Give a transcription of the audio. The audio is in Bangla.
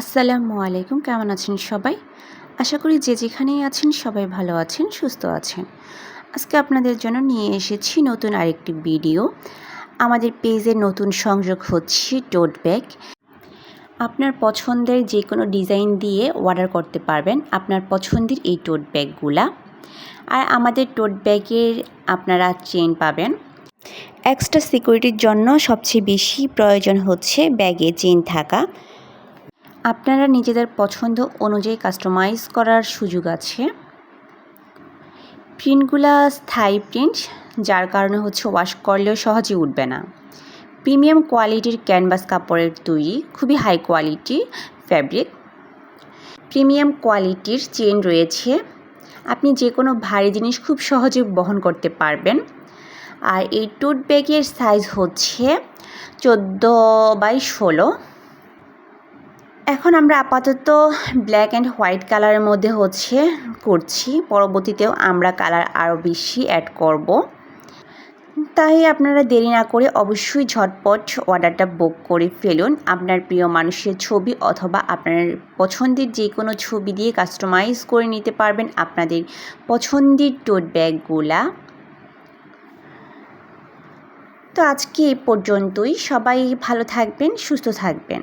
আসসালামু আলাইকুম, কেমন আছেন সবাই? আশা করি যে যেখানেই আছেন সবাই ভালো আছেন, সুস্থ আছেন। আজকে আপনাদের জন্য নিয়ে এসেছি নতুন আরেকটি ভিডিও। আমাদের পেজে নতুন সংযোগ হচ্ছে টোট ব্যাগ আপনার পছন্দের যে কোনো ডিজাইন দিয়ে অর্ডার করতে পারবেন আপনার পছন্দের এই টোট ব্যাগগুলা আর আমাদের টোট ব্যাগের আপনারা চেন পাবেন। এক্সট্রা সিকিউরিটির জন্য সবচেয়ে বেশি প্রয়োজন হচ্ছে ব্যাগে চেন থাকা। আপনারা নিজেদের পছন্দ অনুযায়ী কাস্টমাইজ করার সুযোগ আছে। প্রিন্টগুলা স্থায়ী প্রিন্ট, যার কারণে হচ্ছে ওয়াশ করলেও সহজে উঠবে না। প্রিমিয়াম কোয়ালিটির ক্যানভাস কাপড়ের তৈরি, খুবই হাই কোয়ালিটি ফ্যাব্রিক প্রিমিয়াম কোয়ালিটির চেন রয়েছে। আপনি যে কোনো ভারী জিনিস খুব সহজে বহন করতে পারবেন। আর এই টোট ব্যাগের সাইজ হচ্ছে চোদ্দ বাই ষোলো। এখন আমরা আপাতত ব্ল্যাক অ্যান্ড হোয়াইট কালারের মধ্যে হচ্ছে করছি। পরবর্তীতেও আমরা কালার আরও বেশি অ্যাড করব। তাই আপনারা দেরি না করে অবশ্যই ঝটপট অর্ডারটা বুক করে ফেলুন। আপনার প্রিয় মানুষের ছবি অথবা আপনার পছন্দের যে কোনো ছবি দিয়ে কাস্টমাইজ করে নিতে পারবেন আপনাদের পছন্দের টোট ব্যাগগুলা তো আজকে এ পর্যন্তই। সবাই ভালো থাকবেন, সুস্থ থাকবেন।